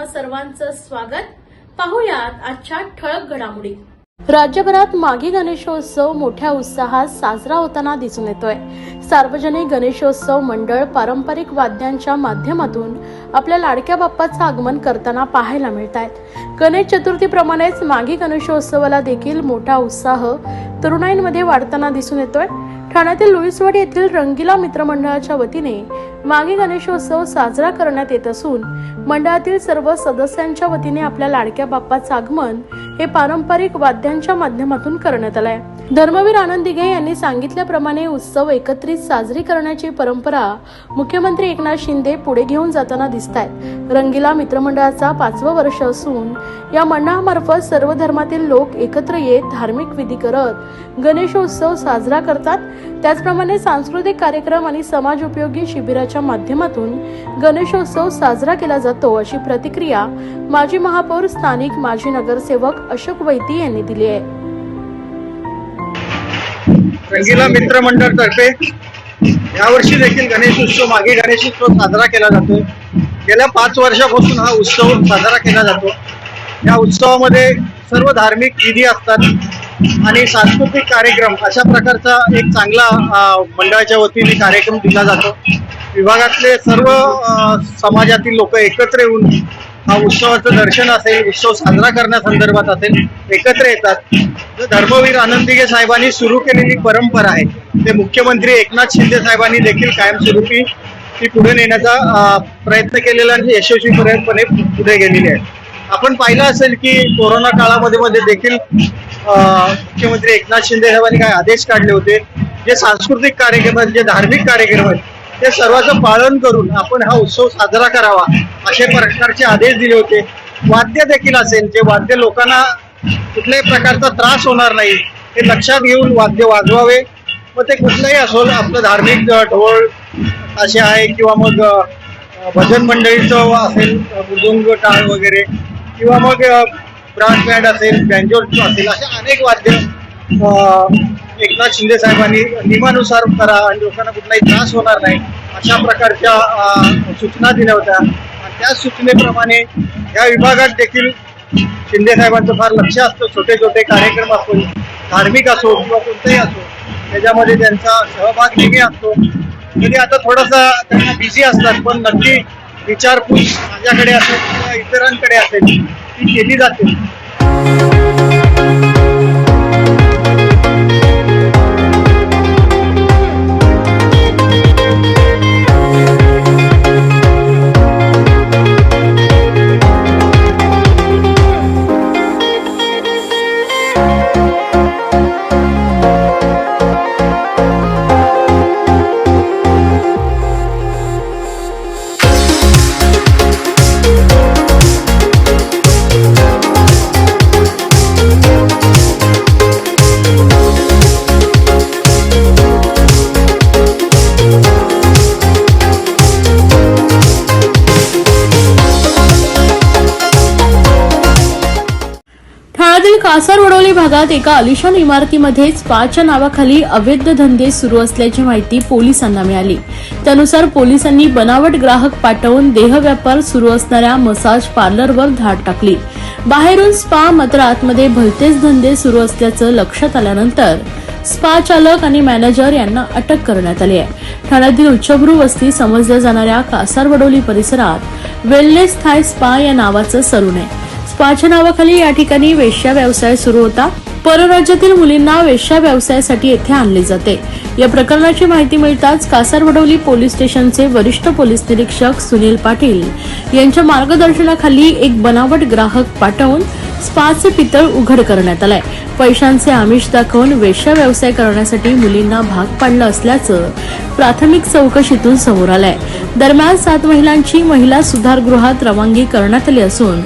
तुम्हा सर्वांचं स्वागत. पाहुयात आजच्या ठळक घडामोडी. राज्यभरात माघी गणेशोत्सव मोठ्या उत्साहात साजरा होताना दिसून येतोय. सार्वजनिक गणेशोत्सव मंडळ पारंपरिक वाद्यांच्या माध्यमातून आपल्या लाडक्या बाप्पाचं आगमन करताना पाहायला मिळत आहेत गणेश चतुर्थीप्रमाणेच मागी गणेशोत्सवाला देखील मोठा उत्साह तरुणाईंमध्ये वाढताना दिसून येतोय. ठाण्यातील लुईसवाड येथील रंगीला मित्रमंडळाच्या वतीने मागे गणेशोत्सव साजरा करण्यात येत असून मंडळातील सर्व सदस्यांच्या वतीने आपल्या लाडक्या बाप्पाचं आगमन हे पारंपरिक वाद्यांच्या माध्यमातून करण्यात आलंय. धर्मवीर आनंद दिघे यांनी सांगितल्याप्रमाणे उत्सव एकत्रित साजरी करण्याची परंपरा मुख्यमंत्री एकनाथ शिंदे पुढे घेऊन जाताना दिसत आहेत रंगीला मित्रमंडळाचा पाचवं वर्ष असून या मंडळामार्फत सर्व धर्मातील लोक एकत्र येत धार्मिक विधी करत गणेशोत्सव साजरा करतात. त्याचप्रमाणे सांस्कृतिक कार्यक्रम आणि समाज उपयोगी शिबिराच्या माध्यमातून गणेशोत्सव साजरा केला जातो अशी प्रतिक्रिया माजी महापौर स्थानिक माजी नगरसेवक अशोक वैती यांनी दिली आहे. रंगीला मित्रमंडळतर्फे यावर्षी देखील गणेश उत्सव मागे गणेश उत्सव साजरा केला जातो. गेल्या पाच वर्षापासून हा उत्सव साजरा केला जातो. या उत्सवामध्ये सर्व धार्मिक विधी असतात. आणि सांस्कृतिक कार्यक्रम अशा प्रकारचा एक चांगला मंडळाच्या वतीने कार्यक्रम दिला जातो. विभागातले सर्व समाजातील लोक एकत्र येऊन हा उत्सवाचं दर्शन असेल उत्सव साजरा करण्यासंदर्भात असेल एकत्र येतात. धर्मवीर आनंदिगे साहेबांनी सुरू केलेली परंपरा आहे. ते मुख्यमंत्री एकनाथ शिंदे साहेबांनी देखील कायमस्वरूपी ती पुढे नेण्याचा प्रयत्न केलेला आणि यशस्वीपणे पुढे गेलेली आहे. आपण पाहिलं असेल की कोरोना काळामध्ये मध्ये देखील मुख्यमंत्री एकनाथ शिंदे साहेबांनी काय आदेश काढले होते? जे सांस्कृतिक कार्यक्रम आहेत जे धार्मिक कार्यक्रम आहेत ते सर्वांचं पालन करून आपण हा उत्सव साजरा करावा असे प्रकारचे आदेश दिले होते. वाद्य देखील असेल जे वाद्य लोकांना कुठल्याही प्रकारचा त्रास होणार नाही हे लक्षात घेऊन वाद्य वाजवावे. मग ते कुठलंही असो आपलं धार्मिक ढोल असे आहे किंवा मग भजन मंडळीचं असेल मृदुंग टाळ वगैरे किंवा मग ब्रास बँड असेल बँजोर असेल अशा अनेक वाद्य एकनाथ शिंदे साहेबांनी नियमानुसार करा आणि लोकांना कुठलाही त्रास होणार नाही अशा प्रकारच्या सूचना दिल्या होत्या. आणि त्या सूचनेप्रमाणे या विभागात देखील शिंदे साहेबांचं फार लक्ष असतं छोटे छोटे कार्यक्रम असो धार्मिक असो किंवा कोणताही असो त्याच्यामध्ये त्यांचा सहभाग नेहमी असतो. तरी आता थोडासा त्यांना बिझी असतात पण नक्की विचारपूस माझ्याकडे असेल किंवा इतरांकडे असेल ती केली जाते. ठाण्यातील कासार वडोली भागात एका आलिशान इमारतीमध्ये स्पाच्या नावाखाली अवैध धंदे सुरू असल्याची माहिती पोलिसांना मिळाली. त्यानुसार पोलिसांनी बनावट ग्राहक पाठवून देह व्यापार सुरू असणाऱ्या मसाज पार्लरवर धाड टाकली. बाहेरून स्पा मात्र आतमध्ये भलतेच धंदे सुरू असल्याचं लक्षात आल्यानंतर स्पा चालक आणि मॅनेजर यांना अटक करण्यात आली आहे. ठाण्यातील उच्चभ्रू वस्ती समजल्या जाणाऱ्या कासारवडोली परिसरात वेलनेस थाय स्पा या नावाचं सलून आहे. पाच्या नावाखाली या ठिकाणी वेश्या व्यवसाय सुरू होता. परराज्यातील मुलींना वेश्या व्यवसायासाठी येथे आणले जाते. या प्रकरणाची माहिती मिळताच कासारवडवली पोलीस स्टेशनचे वरिष्ठ पोलीस निरीक्षक सुनील पाटील यांच्या मार्गदर्शनाखाली एक बनावट ग्राहक पाठवून स्पाचे पितळ उघड करण्यात आलाय. पैशांचे आमिष दाखवून वेश्या व्यवसाय करण्यासाठी मुलींना भाग पाडलं असल्याचं प्राथमिक चौकशीतून समोर आलंय. दरम्यान सात महिलांची महिला सुधारगृहात रवानगी करण्यात आली असून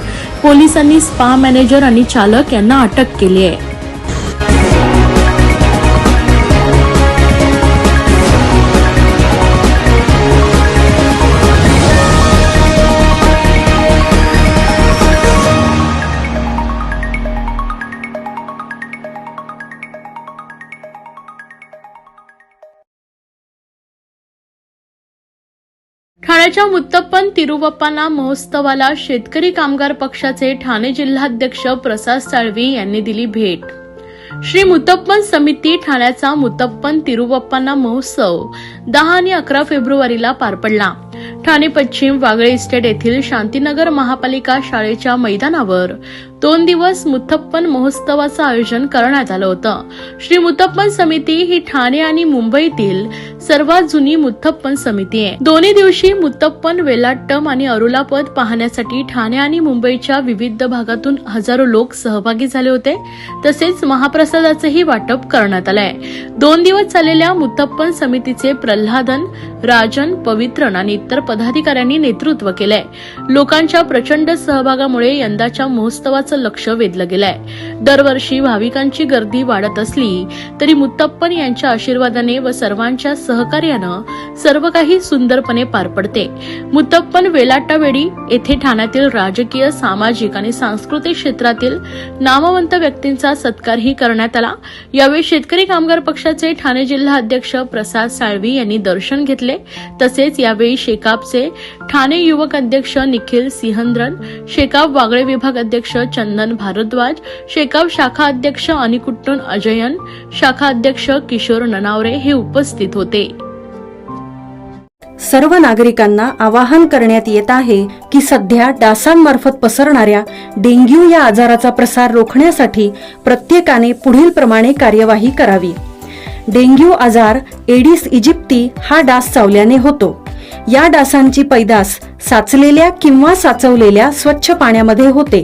पोलिसांनी स्पा मॅनेजर आणि चालक यांना अटक केली आहे. पुण्याच्या मुत्तप्पन तिरुवप्पाना महोत्सवाला शेतकरी कामगार पक्षाचे ठाणे जिल्हाध्यक्ष प्रसाद साळवी यांनी दिली भेट. श्री मुत्तप्पन समिती ठाण्याचा मुत्तप्पन तिरुवप्पाना महोत्सव दहा आणि अकरा फेब्रुवारीला पार पडला. ठाणे पश्चिम वागळे इस्टेट येथील शांतीनगर महापालिका शाळेच्या मैदानावर दोन दिवस मुथप्पन महोत्सवाचं आयोजन करण्यात आलं होतं. श्री मुथप्पन समिती ही ठाणे आणि मुंबईतील सर्वात जुनी मुथप्पन समिती आहे. दोन्ही दिवशी मुत्तप्पन वेलाट्टम आणि अरुलापद पाहण्यासाठी ठाणे आणि मुंबईच्या विविध भागातून हजारो लोक सहभागी झाले होते. तसेच महाप्रसादाचंही वाटप करण्यात आलंय. दोन दिवस चाललेल्या मुत्तप्पन समितीचे प्रल्हादन राजन पवित्रन आणि इतर पदाधिकाऱ्यांनी नेतृत्व केलंय. लोकांच्या प्रचंड सहभागामुळे यंदाच्या महोत्सवाचं लक्ष वेधलं गेलंय. दरवर्षी भाविकांची गर्दी वाढत असली तरी मुत्तप्पन यांच्या आशीर्वादाने व सर्वांच्या सहकार्यानं सर्व काही सुंदरपणे पार पडते. मुत्तप्पन वेलाटावेडी येथे ठाण्यातील राजकीय सामाजिक आणि सांस्कृतिक क्षेत्रातील नामवंत व्यक्तींचा सत्कारही करण्यात आला. यावेळी शेतकरी कामगार पक्षाचे ठाणे जिल्हा अध्यक्ष प्रसाद साळवी यांनी दर्शन घेतले. तसेच यावेळी शेकापचे ठाणे युवक अध्यक्ष निखिल सिंहद्रन शेकाप वागळे विभाग अध्यक्ष चंदन भारद्वाज शेकाव शाखा अध्यक्ष अनिकुट्टन अजयन शाखा अध्यक्ष किशोर ननावरे हे उपस्थित होते. सर्व नागरिकांना आवाहन करण्यात येत आहे की सध्या डासांमार्फत पसरणाऱ्या डेंग्यू या आजाराचा प्रसार रोखण्यासाठी प्रत्येकाने पुढील प्रमाणे कार्यवाही करावी. डेंग्यू आजार एडिस इजिप्ती हा डास चावल्याने होतो. या डासांची पैदास साचलेल्या किंवा साचवलेल्या स्वच्छ पाण्यामध्ये होते.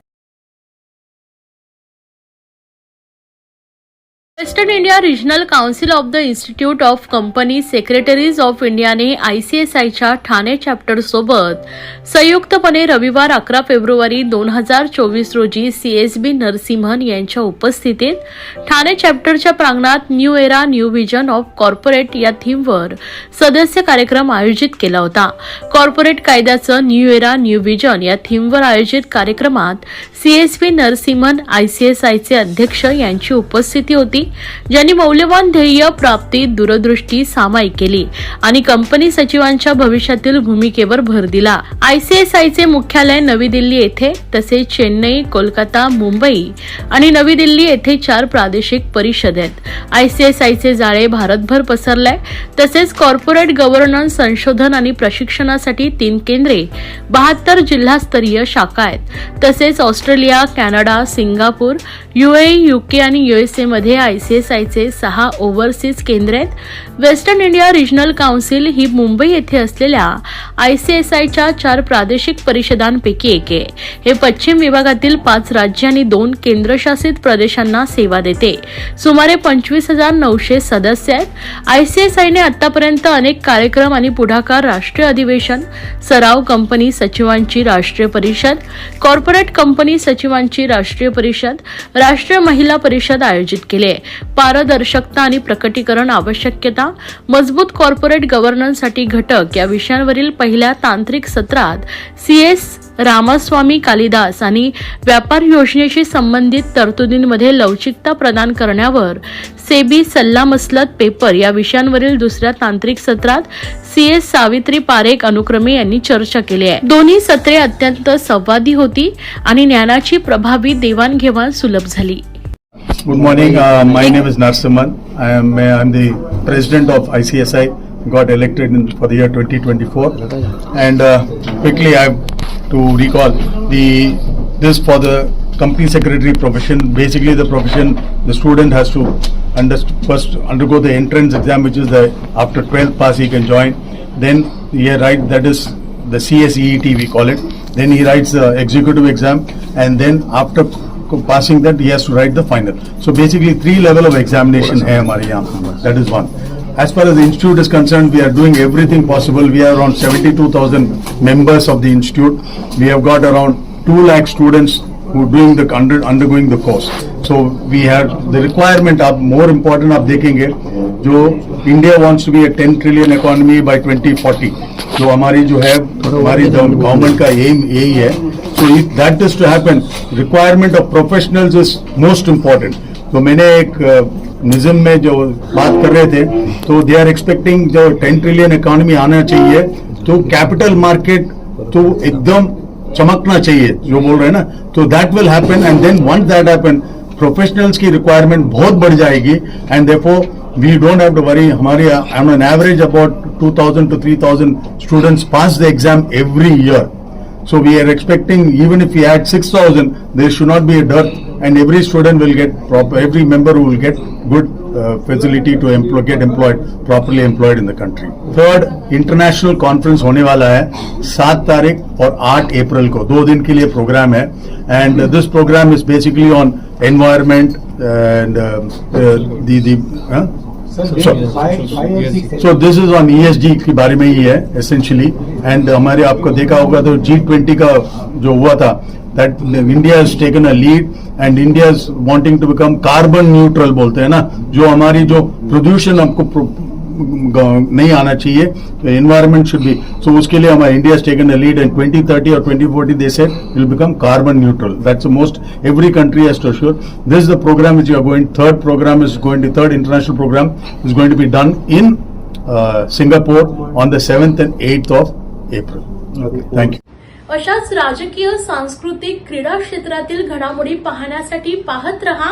Western India regional council of the institute of company secretaries of इंडियाने आयसीएसआयच्या ठाणे चॅप्टर सोबत संयुक्तपणे रविवार अकरा फेब्रुवारी दोन हजार चोवीस रोजी सीएसबी नरसिंहन यांच्या उपस्थितीत ठाणे चॅप्टरच्या प्रांगणात new era new vision of corporate या थीमवर सदस्य कार्यक्रम आयोजित केला होता. कॉर्पोरेट कायद्याचं न्यू एरा न्यू व्हिजन या थीमवर आयोजित कार्यक्रमात सीएसबी नरसिंहन आयसीएसआयचे अध्यक्ष यांची उपस्थिती होती. ज्यांनी मौल्यवान ध्येय प्राप्ती दूरदृष्टी सामायिक केली आणि कंपनी सचिवांच्या भविष्यातील भूमिकेवर भर दिला. आयसीएसआयचे मुख्यालय नवी दिल्ली येथे तसेच चेन्नई कोलकाता मुंबई आणि नवी दिल्ली येथे चार प्रादेशिक परिषद आहेत. आयसीएसआयचे जाळे भारतभर पसरलंय. तसेच कॉर्पोरेट गव्हर्नन्स संशोधन आणि प्रशिक्षणासाठी तीन केंद्रे बहात्तर जिल्हास्तरीय शाखा आहेत. तसेच Australia Canada Singapore UAE UK आणि युएसए मध्ये आयसीएसआयचे सहा ओव्हरसीज केंद्र आहेत वेस्टर्न इंडिया रिजनल काउन्सिल ही मुंबई येथे असलेल्या आयसीएसआयच्या चार प्रादेशिक परिषदांपैकी एक आहे. हे पश्चिम विभागातील पाच राज्य आणि दोन केंद्रशासित प्रदेशांना सेवा देते. सुमारे पंचवीस हजार नऊशे सदस्य आहेत. आयसीएसआयने आतापर्यंत अनेक कार्यक्रम आणि पुढाकार राष्ट्रीय अधिवेशन सराव कंपनी सचिवांची राष्ट्रीय परिषद कॉर्पोरेट कंपनी सचिवांची राष्ट्रीय परिषद राष्ट्रीय महिला परिषद आयोजित केले. पारदर्शकता आणि प्रकटीकरण आवश्यकता मजबूत कॉर्पोरेट गव्हर्नन्ससाठी घटक या विषयांवरील पहिल्या तांत्रिक सत्रात सीएस रामास्वामी कालिदास आणि व्यापार योजनेशी संबंधित तरतुदींमध्ये लवचिकता प्रदान करण्यावर सेबी सल्लामसलत पेपर या विषयांवरील दुसऱ्या तांत्रिक सत्रात सी एस सावित्री पारेख अनुक्रमे यांनी चर्चा केली आहे. दोन्ही सत्रे अत्यंत संवादी होती आणि ज्ञानाची प्रभावी देवाणघेवाण सुलभ झाली. Good morning. Uh, my name is Narsimhan. I am uh, I'm the president of ICSI. Got elected in, for the year 2024. And uh, quickly, I have to recall the this for the company secretary profession. Basically, the profession the student has to underst- first undergo the entrance exam, which is the after 12th pass he can join. Then he write that is the CSEET we call it. Then he writes the executive exam, and then after passing that he has to write the final. So basically three level of examination है हमारे यहाँ. That is one. As far as the institute is concerned, we are doing everything possible. We are around 72,000 members of the institute. We have got around 2 lakh students who doing the under, undergoing the course. So we have the requirement आप more important आप देखेंगे जो India wants to be a 10 trillion economy by 2040. जो हमारी जो है हमारी government का एम यही है So if that is to happen, requirement of professionals is most important. तो मैंने एक निज़म में जो बात कर रहे थे तो दे आर एक्सपेक्टिंग जो टेन ट्रिलियन इकोनॉमी आना चाहिए तो कैपिटल मार्केट तो एकदम चमकना चाहिए जो बोल रहे हैं ना। तो that will happen and then once that happen professionals की रिक्वायरमेंट बहुत बढ़ जाएगी and therefore we don't have to worry हमारे average about 2000 to 3000 students pass the exam every year So we are expecting, even if we add 6,000, there should not be a dearth and every student will get proper, every member will get good uh, facility to employ, get employed, properly employed in the country. Third, international conference होने वाला है सात तारीख और आठ अप्रैल को दो दिन के लिए प्रोग्राम है and this programme is basically on environment and the the so this is on ESD के बारे में ही है एसेंशियली एंड हमारे आपको देखा होगा तो जी ट्वेंटी का जो हुआ था that India is taken a lead and India is wanting to become carbon neutral बोलते हैं ना जो हमारी जो प्रदूषण हमको ग- नहीं आना चाहिए। एनवायरमेंट शुड बी सो उसके लिए हमारा India is taken lead and twenty thirty और twenty forty they say will become carbon neutral that's most every country as to sure this is the programme is your going third programme is going to third international programme is going to be done in Singapore on the seventh and eighth of April thank you अशाच राजकीय सांस्कृतिक क्रीडा क्षेत्रातील घडामोडी पाहण्यासाठी पाहत रहा.